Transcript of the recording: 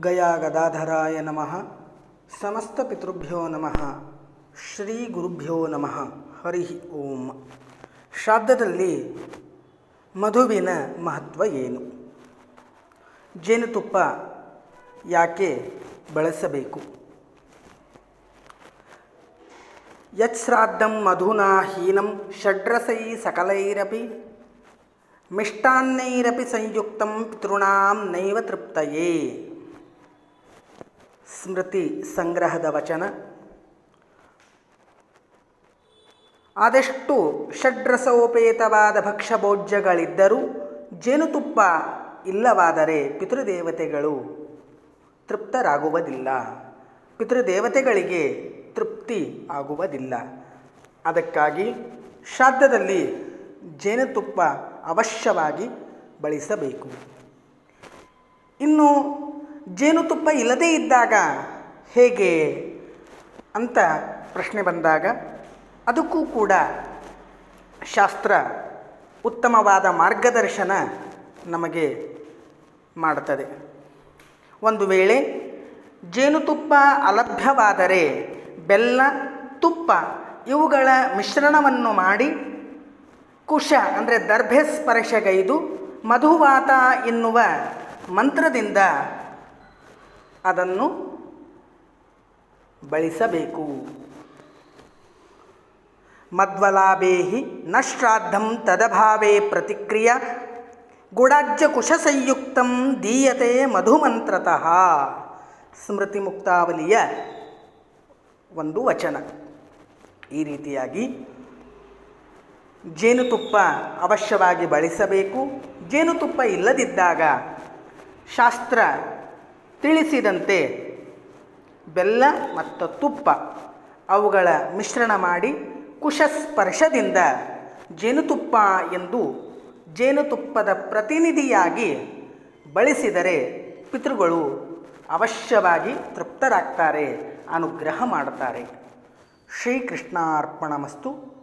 ಗಯಾ ಗದಾಧರಾಯ ನಮಃ. ಸಮಸ್ತ ಪಿತೃಭ್ಯೋ ನಮಃ. ಶ್ರೀ ಗುರುಭ್ಯೋ ನಮಃ. ಹರಿ ಓಂ. ಶ್ರಾದ್ದದಲ್ಲಿ ಮಧುವಿನ ಮಹತ್ವ ಏನು? ಜೇನುತುಪ್ಪ ಯಾಕೆ ಬಳಸಬೇಕು? ಯತ್ಶ್ರಾದ್ದಂ ಮಧುನಾ ಹೀನಂ ಷಡ್ರಸೈ ಸಕಲೈರಪಿ ಮಿಷ್ಟಾನ್ನೈರಪಿ ಸಂಯುಕ್ತಂ ಪಿತೃಣಾಂ ನೈವ ತೃಪ್ತಯೇ. ಸ್ಮೃತಿ ಸಂಗ್ರಹದ ವಚನ. ಆದಷ್ಟು ಷಡ್ರಸೋಪೇತವಾದ ಭಕ್ಷ್ಯಭೋಜ್ಯಗಳಿದ್ದರೂ ಜೇನುತುಪ್ಪ ಇಲ್ಲವಾದರೆ ಪಿತೃದೇವತೆಗಳು ತೃಪ್ತರಾಗುವುದಿಲ್ಲ. ಪಿತೃದೇವತೆಗಳಿಗೆ ತೃಪ್ತಿ ಆಗುವುದಿಲ್ಲ. ಅದಕ್ಕಾಗಿ ಶ್ರಾದ್ದದಲ್ಲಿ ಜೇನುತುಪ್ಪ ಅವಶ್ಯವಾಗಿ ಬಳಸಬೇಕು. ಇನ್ನು ಜೇನುತುಪ್ಪ ಇಲ್ಲದೇ ಇದ್ದಾಗ ಹೇಗೆ ಅಂತ ಪ್ರಶ್ನೆ ಬಂದಾಗ ಅದಕ್ಕೂ ಕೂಡ ಶಾಸ್ತ್ರ ಉತ್ತಮವಾದ ಮಾರ್ಗದರ್ಶನ ನಮಗೆ ಮಾಡುತ್ತದೆ. ಒಂದು ವೇಳೆ ಜೇನುತುಪ್ಪ ಅಲಭ್ಯವಾದರೆ ಬೆಲ್ಲ, ತುಪ್ಪ ಇವುಗಳ ಮಿಶ್ರಣವನ್ನು ಮಾಡಿ ಕುಶ ಅಂದರೆ ದರ್ಭೆ ಸ್ಪರ್ಶಗೈದು ಮಧುವಾತ ಎನ್ನುವ ಮಂತ್ರದಿಂದ ಅದನ್ನು ಬಳಸಬೇಕು. ಮದ್ವಲಾಭೇಹಿ ನ ಶ್ರಾದ್ದಂ ತದಭಾವೇ ಪ್ರತಿಕ್ರಿಯ ಗುಡಾಜ್ಯ ಕುಶ ಸಂಯುಕ್ತಂ ದೀಯತೆ ಮಧುಮಂತ್ರತಃ. ಸ್ಮೃತಿ ಮುಕ್ತಾವಲಿಯ ಒಂದು ವಚನ. ಈ ರೀತಿಯಾಗಿ ಜೇನುತುಪ್ಪ ಅವಶ್ಯವಾಗಿ ಬಳಸಬೇಕು. ಜೇನುತುಪ್ಪ ಇಲ್ಲದಿದ್ದಾಗ ಶಾಸ್ತ್ರ ತಿಳಿಸಿದಂತೆ ಬೆಲ್ಲ ಮತ್ತು ತುಪ್ಪ ಅವುಗಳ ಮಿಶ್ರಣ ಮಾಡಿ ಕುಶಸ್ಪರ್ಶದಿಂದ ಜೇನುತುಪ್ಪ ಎಂದು ಜೇನುತುಪ್ಪದ ಪ್ರತಿನಿಧಿಯಾಗಿ ಬಳಸಿದರೆ ಪಿತೃಗಳು ಅವಶ್ಯವಾಗಿ ತೃಪ್ತರಾಗ್ತಾರೆ, ಅನುಗ್ರಹ ಮಾಡುತ್ತಾರೆ. ಶ್ರೀಕೃಷ್ಣಾರ್ಪಣಮಸ್ತು.